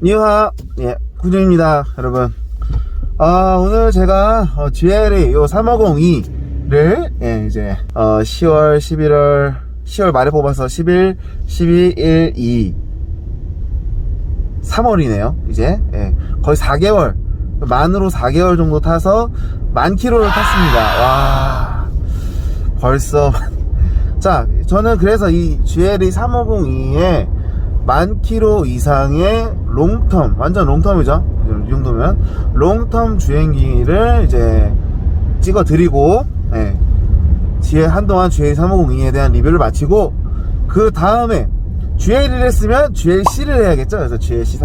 니하. 예 구준입니다 여러분. 아 오늘 제가 어, GLA 요 3502를 예 이제 어 10월 11월 10월 말에 뽑아서 11 12 1 2 3월이네요 이제. 예 거의 4개월 만으로 4개월 정도 타서 만 킬로를 탔습니다. 와 벌써. 자 저는 그래서 이 GLE 3502에 만 킬로 이상의 롱텀 완전 롱텀이죠? 이 정도면. 롱텀 주행기를 이제 찍어 드리고 예, 뒤에 한동안 GL 3502에 대한 리뷰를 마치고 그 다음에 GL을 했으면 GLC를 해야겠죠? 그래서 GLC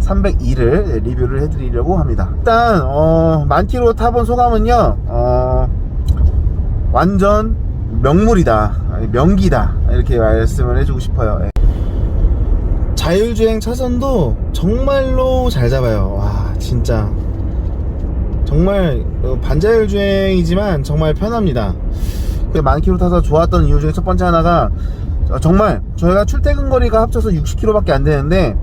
302를 리뷰를 해드리려고 합니다. 일단 어, 만 킬로 타본 소감은요 어, 완전 명물이다. 명기다. 이렇게 말씀을 해주고 싶어요. 예. 자율주행 차선도 정말로 잘 잡아요. 와 진짜. 정말 어, 반자율주행이지만 정말 편합니다. 그만 킬로 타서 좋았던 이유 중에 첫 번째 하나가 어, 정말 저희가 출퇴근 거리가 합쳐서 60km밖에 안 되는데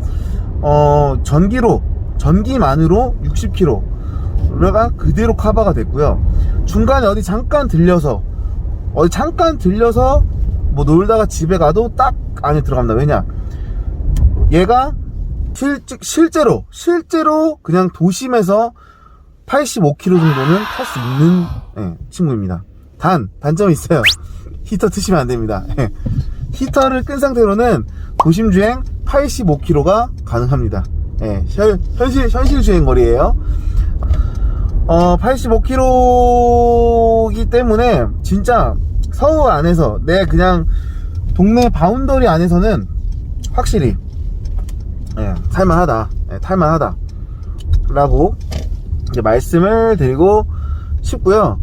어 전기로 전기만으로 60km가 그대로 커버가 됐고요. 중간에 어디 잠깐 들려서 어디 잠깐 들려서 뭐 놀다가 집에 가도 딱 안에 들어갑니다. 왜냐 얘가 실, 실제로 실제로 그냥 도심에서 85km 정도는 탈 수 있는 예, 친구입니다. 단 단점이 있어요. 히터 트시면 안 됩니다. 예. 히터를 끈 상태로는 도심 주행 85km가 가능합니다. 예, 현, 현실 현실 주행 거리예요. 어 85km이기 때문에 진짜 서울 안에서 내 그냥 동네 바운더리 안에서는 확실히 예, 탈만하다. 예, 탈만하다. 라고 이제 말씀을 드리고 싶고요.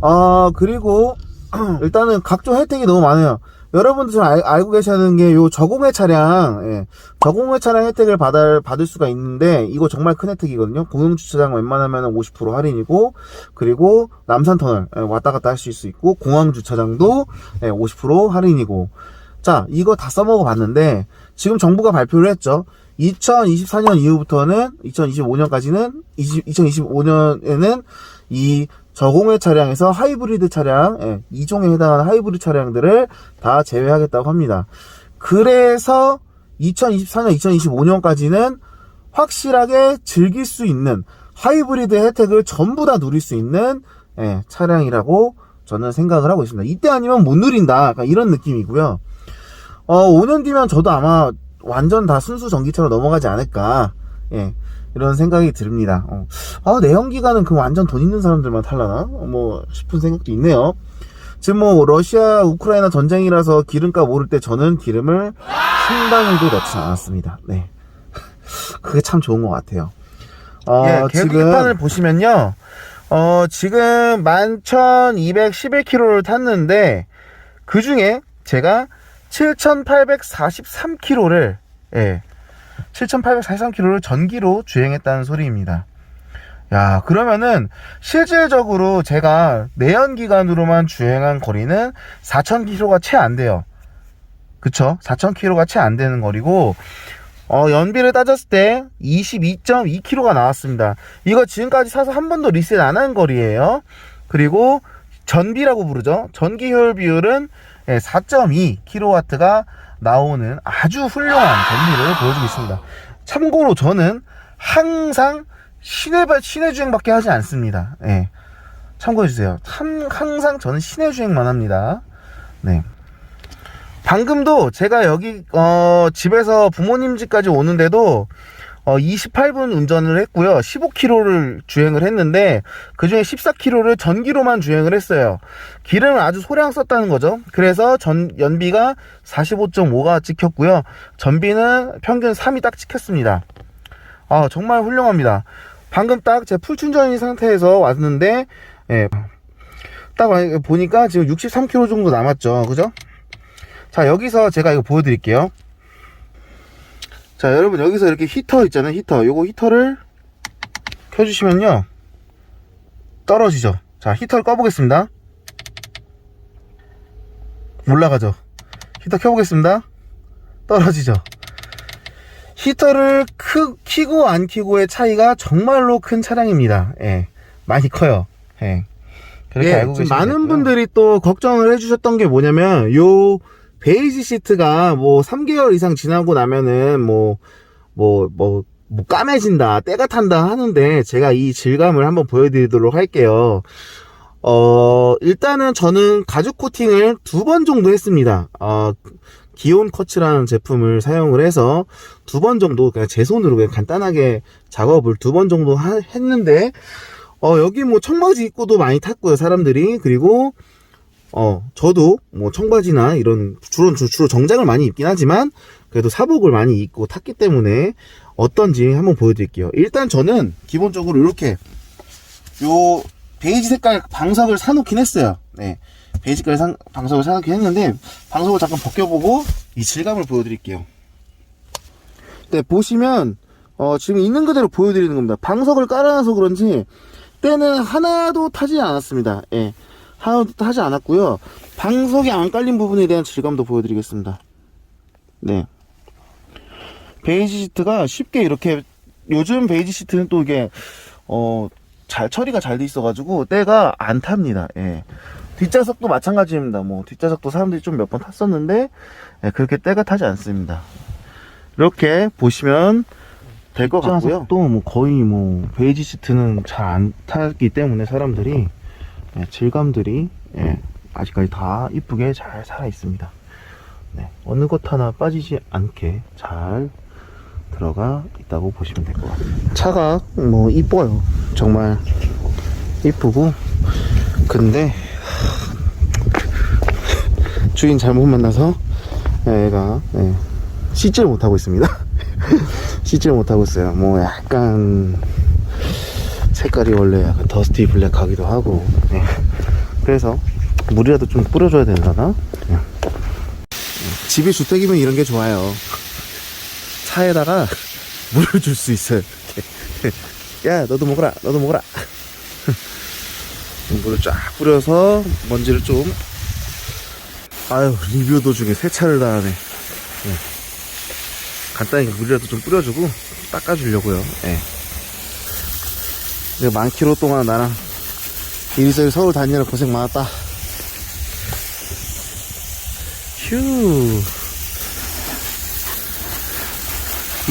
어 그리고 일단은 각종 혜택이 너무 많아요. 여러분들 잘 알, 알고 계시는 게 요 저공해 차량 예, 저공해 차량 혜택을 받을, 받을 수가 있는데 이거 정말 큰 혜택이거든요. 공영주차장 웬만하면 50% 할인이고 그리고 남산터널 예, 왔다 갔다 할 수 있고 공항주차장도 예, 50% 할인이고. 자 이거 다 써먹어 봤는데 지금 정부가 발표를 했죠 2024년 이후부터는 2025년까지는 2025년에는 이 저공해 차량에서 하이브리드 차량 예, 이종에 해당하는 하이브리드 차량들을 다 제외하겠다고 합니다. 그래서 2024년, 2025년까지는 확실하게 즐길 수 있는 하이브리드 혜택을 전부 다 누릴 수 있는 예, 차량이라고 저는 생각을 하고 있습니다. 이때 아니면 못 누린다. 약간 이런 느낌이고요. 어, 5년 뒤면 저도 아마 완전 다 순수 전기차로 넘어가지 않을까. 예. 이런 생각이 듭니다. 어. 아, 내연기관은 그 완전 돈 있는 사람들만 탈라나? 어, 뭐, 싶은 생각도 있네요. 지금 뭐, 러시아, 우크라이나 전쟁이라서 기름값 오를 때 저는 기름을 한 방울도 넣지 않았습니다. 네. 그게 참 좋은 것 같아요. 어, 예, 지금. 계획판을 보시면요. 어, 지금 11,211km를 탔는데, 그 중에 제가 7,843km를, 예, 7,843km를 전기로 주행했다는 소리입니다. 야, 그러면은 실질적으로 제가 내연기관으로만 주행한 거리는 4,000km가 채 안 돼요. 그쵸? 4,000km가 채 안 되는 거리고, 어, 연비를 따졌을 때 22.2km가 나왔습니다. 이거 지금까지 사서 한 번도 리셋 안 한 거리예요. 그리고 전비라고 부르죠. 전기 효율 비율은 4.2kW가 나오는 아주 훌륭한 전비를 보여주고 있습니다. 참고로 저는 항상 시내, 시내 주행밖에 하지 않습니다. 예. 참고해주세요. 참, 항상 저는 시내 주행만 합니다. 네. 방금도 제가 여기, 어, 집에서 부모님 집까지 오는데도, 어, 28분 운전을 했고요. 15km를 주행을 했는데, 그 중에 14km를 전기로만 주행을 했어요. 기름을 아주 소량 썼다는 거죠. 그래서 전, 연비가 45.5가 찍혔고요. 전비는 평균 3이 딱 찍혔습니다. 아, 정말 훌륭합니다. 방금 딱 제 풀충전인 상태에서 왔는데, 예. 딱 보니까 지금 63km 정도 남았죠. 그죠? 자, 여기서 제가 이거 보여드릴게요. 자, 여러분, 여기서 이렇게 히터 있잖아요. 히터. 요거 히터를 켜주시면요. 떨어지죠. 자, 히터를 꺼보겠습니다. 올라가죠. 히터 켜보겠습니다. 떨어지죠. 히터를 크, 키고 안 키고의 차이가 정말로 큰 차량입니다. 예. 많이 커요. 예. 그렇게 예, 알고 계시면 많은 되고요. 분들이 또 걱정을 해주셨던 게 뭐냐면 요 베이지 시트가 뭐 3개월 이상 지나고 나면은 뭐 뭐 뭐 뭐 까매진다 때가 탄다 하는데 제가 이 질감을 한번 보여드리도록 할게요. 어 일단은 저는 가죽 코팅을 두 번 정도 했습니다. 어 기온 커츠라는 제품을 사용을 해서 두 번 정도 그냥 제 손으로 그냥 간단하게 작업을 두 번 정도 하- 했는데 어 여기 뭐 청바지 입고도 많이 탔고요 사람들이. 그리고 어 저도 뭐 청바지나 이런 주로 주- 주로 정장을 많이 입긴 하지만 그래도 사복을 많이 입고 탔기 때문에 어떤지 한번 보여드릴게요. 일단 저는 기본적으로 이렇게 요 베이지 색깔 방석을 사놓긴 했어요. 네. 베이지 색깔 상- 방석을 사놓긴 했는데 방석을 잠깐 벗겨보고 이 질감을 보여드릴게요. 네 보시면 어, 지금 있는 그대로 보여드리는 겁니다. 방석을 깔아놔서 그런지 때는 하나도 타지 않았습니다. 예 하나도 타지 않았고요 방석이 안 깔린 부분에 대한 질감도 보여드리겠습니다 네 베이지 시트가 쉽게 이렇게 요즘 베이지 시트는 또 이게 어 잘 처리가 잘 돼 있어가지고 때가 안 탑니다. 예. 뒷좌석도 마찬가지입니다. 뭐 뒷좌석도 사람들이 좀 몇 번 탔었는데 예, 그렇게 때가 타지 않습니다. 이렇게 보시면 될 것 같고요. 또 뭐 거의 뭐 베이지 시트는 잘 안 타기 때문에 사람들이 예, 질감들이 예, 아직까지 다 이쁘게 잘 살아 있습니다. 네, 어느 것 하나 빠지지 않게 잘 들어가 있다고 보시면 될 것 같아요. 차가 뭐 이뻐요. 정말 이쁘고 근데 주인 잘못 만나서 얘가 예, 씻질 못하고 있습니다. 씻질 못하고 있어요. 뭐 약간 색깔이 원래 약간 더스티 블랙 하기도 하고 예. 그래서 물이라도 좀 뿌려줘야 되려나? 예. 집이 주택이면 이런 게 좋아요. 차에다가 물을 줄 수 있어요. 야, 너도 먹어라, 너도 먹어라. 물을 쫙 뿌려서 먼지를 좀. 아유, 리뷰 도중에 세차를 다 하네. 예. 간단히 물이라도 좀 뿌려주고 닦아주려고요. 예. 내가 만 킬로 동안 나랑 이리저리 서울 다니느라 고생 많았다. 휴.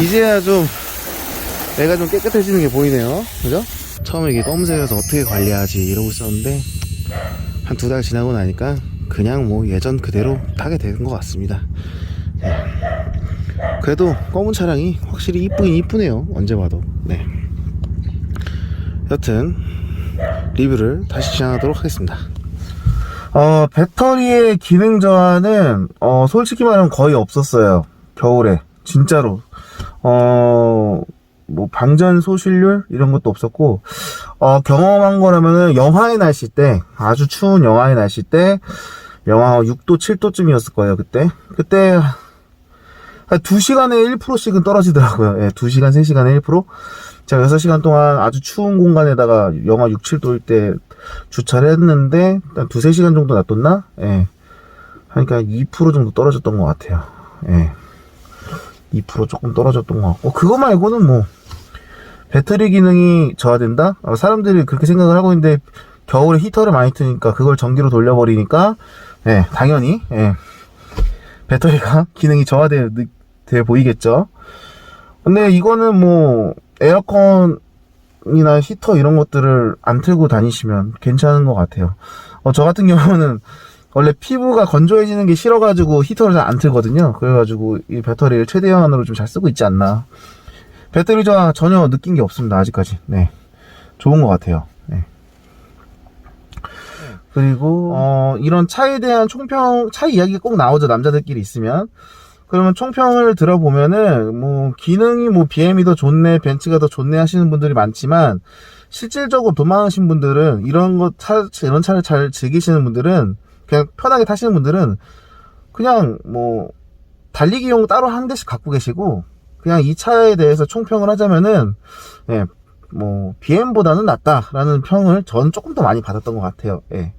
이제야 좀 내가 좀 깨끗해지는 게 보이네요. 그죠? 처음에 이게 검색해서 어떻게 관리하지 이러고 있었는데 한 두 달 지나고 나니까 그냥 뭐 예전 그대로 타게 되는 것 같습니다. 예. 그래도 검은 차량이 확실히 이쁘긴 이쁘네요. 언제 봐도. 네. 여튼 리뷰를 다시 진행하도록 하겠습니다. 어, 배터리의 기능 저하는, 어, 솔직히 말하면 거의 없었어요. 겨울에. 진짜로. 어, 뭐, 방전 소실률? 이런 것도 없었고, 어, 경험한 거라면은, 영하의 날씨 때, 아주 추운 영하의 날씨 때, 영하 6도, 7도쯤이었을 거예요, 그때. 그때, 한 2시간에 1%씩은 떨어지더라고요. 예, 2시간, 3시간에 1%? 제가 6시간 동안 아주 추운 공간에다가 영하 6, 7도일 때 주차를 했는데, 한 2, 3시간 정도 놔뒀나? 예. 하니까 2% 정도 떨어졌던 것 같아요. 예. 2% 조금 떨어졌던 것 같고, 그거 말고는 뭐, 배터리 기능이 저하된다? 어, 사람들이 그렇게 생각을 하고 있는데, 겨울에 히터를 많이 트니까 그걸 전기로 돌려버리니까, 예, 당연히, 예. 배터리가 기능이 저하돼 돼 보이겠죠? 근데 이거는 뭐, 에어컨이나 히터 이런 것들을 안 틀고 다니시면 괜찮은 것 같아요. 어, 저 같은 경우는 원래 피부가 건조해지는 게 싫어가지고 히터를 잘 안 틀거든요. 그래가지고 이 배터리를 최대한으로 좀 잘 쓰고 있지 않나. 배터리 저하 전혀 느낀 게 없습니다. 아직까지. 네. 좋은 것 같아요. 네. 그리고 어, 이런 차에 대한 총평, 차 이야기가 꼭 나오죠. 남자들끼리 있으면. 그러면 총평을 들어보면은 뭐 기능이 뭐 BM이 더 좋네, 벤츠가 더 좋네 하시는 분들이 많지만 실질적으로 돈 많으신 분들은 이런 거 차, 이런 차를 잘 즐기시는 분들은 그냥 편하게 타시는 분들은 그냥 뭐 달리기용 따로 한 대씩 갖고 계시고 그냥 이 차에 대해서 총평을 하자면은 예, 뭐 BM보다는 낫다라는 평을 저는 조금 더 많이 받았던 것 같아요. 예.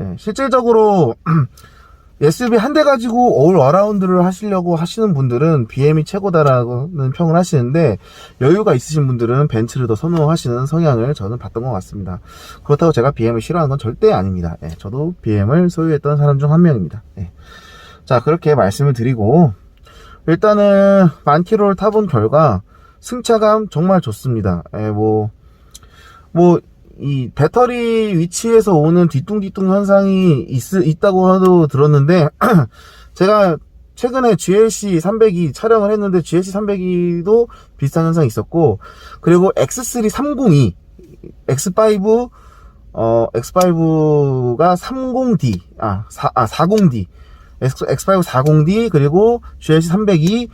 예, 실질적으로 SUV 한 대 가지고 올 어라운드를 하시려고 하시는 분들은 BM이 최고다라는 평을 하시는데 여유가 있으신 분들은 벤츠를 더 선호하시는 성향을 저는 봤던 것 같습니다. 그렇다고 제가 BM을 싫어하는 건 절대 아닙니다. 예, 저도 BM을 소유했던 사람 중 한 명입니다. 예. 자 그렇게 말씀을 드리고 일단은 만 킬로를 타본 결과 승차감 정말 좋습니다. 예, 뭐, 뭐, 이 배터리 위치에서 오는 뒤뚱뒤뚱 현상이 있, 있다고 하도 들었는데, 제가 최근에 GLC 300이 촬영을 했는데, GLC 300이도 비슷한 현상이 있었고, 그리고 X3 302, X5, 어, X5가 30D, 아, 4, 아 40D, X, X5 40D, 그리고 GLC 300이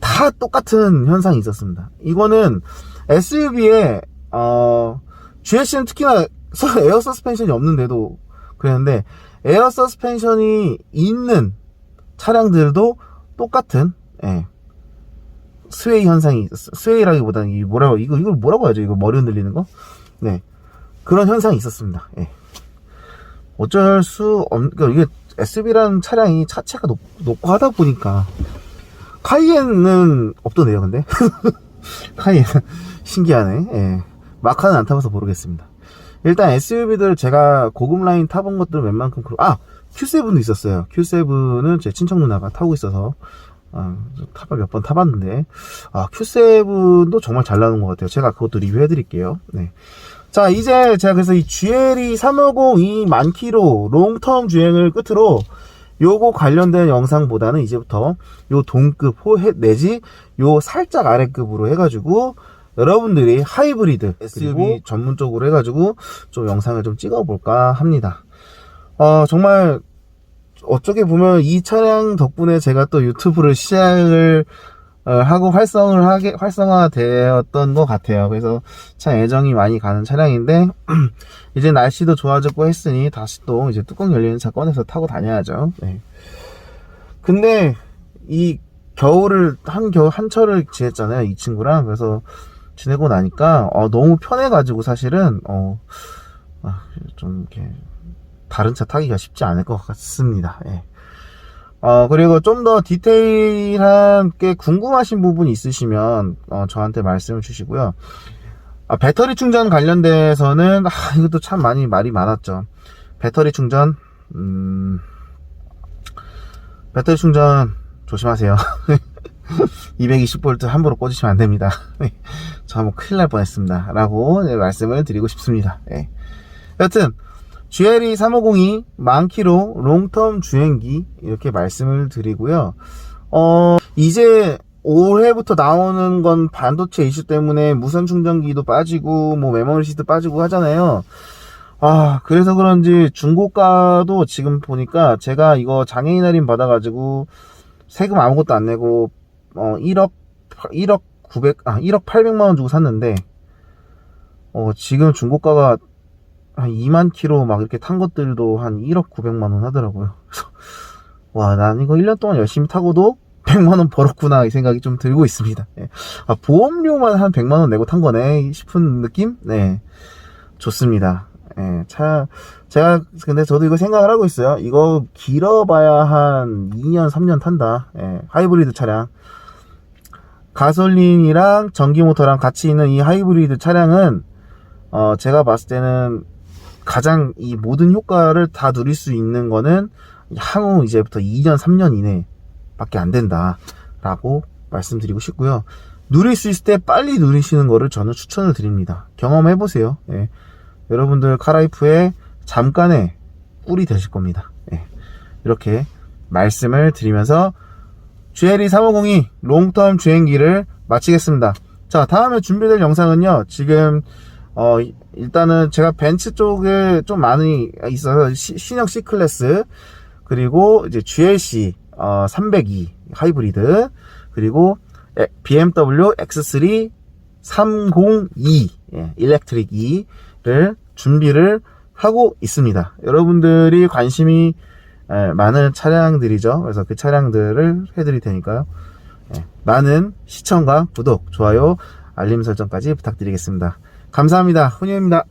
다 똑같은 현상이 있었습니다. 이거는 SUV에 어 GLC는 특히나 서- 에어 서스펜션이 없는데도 그랬는데 에어 서스펜션이 있는 차량들도 똑같은 예, 스웨이 현상이. 스웨이라기보다는 이 뭐라고 이거 이걸 뭐라고 하죠? 이거 머리 흔들리는 거? 네 그런 현상이 있었습니다. 예. 어쩔 수 없, 그러니까 이게 SUV라는 차량이 차체가 높, 높고 하다 보니까 카이엔은 없던데요, 근데? 카이엔. 신기하네. 예. 마카는 안 타봐서 모르겠습니다. 일단 SUV들 제가 고급 라인 타본 것들 웬만큼, 그렇- 아! Q7도 있었어요. Q7은 제 친척 누나가 타고 있어서, 아, 타봐 몇 번 타봤는데, 아, Q7도 정말 잘 나오는 것 같아요. 제가 그것도 리뷰해드릴게요. 네. 자, 이제 제가 그래서 이 GLE 350이 만 킬로 롱텀 주행을 끝으로 요거 관련된 영상보다는 이제부터 요 동급 호 해- 내지 요 살짝 아래급으로 해가지고 여러분들이 하이브리드 SUV 전문적으로 해가지고 좀 영상을 좀 찍어볼까 합니다. 어 정말 어쩌게 보면 이 차량 덕분에 제가 또 유튜브를 시작을 어, 하고 활성을 하게 활성화 되었던 것 같아요. 그래서 참 애정이 많이 가는 차량인데 이제 날씨도 좋아졌고 했으니 다시 또 이제 뚜껑 열리는 차 꺼내서 타고 다녀야죠. 네. 근데 이 겨울을 한 겨울 한 철을 지냈잖아요 이 친구랑 그래서 지내고 나니까 어, 너무 편해가지고 사실은 어, 아, 좀 이렇게 다른 차 타기가 쉽지 않을 것 같습니다. 예. 어, 그리고 좀 더 디테일한 게 궁금하신 부분이 있으시면, 어, 저한테 말씀을 주시고요. 아, 배터리 충전 관련돼서는, 아, 이것도 참 많이 말이 많았죠. 배터리 충전, 음, 배터리 충전 조심하세요. 220V 함부로 꽂으시면 안 됩니다. 저뭐 큰일 날 뻔했습니다. 라고 네, 말씀을 드리고 싶습니다. 예. 여튼, GLE 3502 만키로 롱텀 주행기 이렇게 말씀을 드리고요. 어, 이제 올해부터 나오는 건 반도체 이슈 때문에 무선 충전기도 빠지고 뭐 메모리 시트 빠지고 하잖아요. 아, 그래서 그런지 중고가도 지금 보니까 제가 이거 장애인 할인 받아가지고 세금 아무것도 안 내고 어 1억 1억 900, 아 1억 800만 원 주고 샀는데 어 지금 중고가가 한 2만 킬로 막 이렇게 탄 것들도 한 1억 900만 원 하더라고요. 그래서 와, 난 이거 1년 동안 열심히 타고도 100만 원 벌었구나 이 생각이 좀 들고 있습니다. 예. 아, 보험료만 한 100만 원 내고 탄 거네 싶은 느낌? 네. 좋습니다. 예, 차 제가 근데 저도 이거 생각을 하고 있어요. 이거 길어봐야 한 2년 3년 탄다. 예, 하이브리드 차량. 가솔린이랑 전기 모터랑 같이 있는 이 하이브리드 차량은 어, 제가 봤을 때는 가장 이 모든 효과를 다 누릴 수 있는 거는 향후 이제부터 2년, 3년 이내 밖에 안 된다. 라고 말씀드리고 싶고요. 누릴 수 있을 때 빨리 누리시는 거를 저는 추천을 드립니다. 경험해 보세요. 예. 여러분들 카라이프의 잠깐의 꿀이 되실 겁니다. 예. 이렇게 말씀을 드리면서 GLE 3502 롱텀 주행기를 마치겠습니다. 자, 다음에 준비될 영상은요. 지금 어 이- 일단은 제가 벤츠 쪽에 좀 많이 있어서 시- 신형 C 클래스 그리고 이제 GLC 어 302 하이브리드 그리고 에- BMW X3 302 예, 일렉트릭 2 를 준비를 하고 있습니다. 여러분들이 관심이 에, 많은 차량들이죠. 그래서 그 차량들을 해드릴 테니까요. 예, 많은 시청과 구독, 좋아요, 알림 설정까지 부탁드리겠습니다. 감사합니다. 훈유입니다.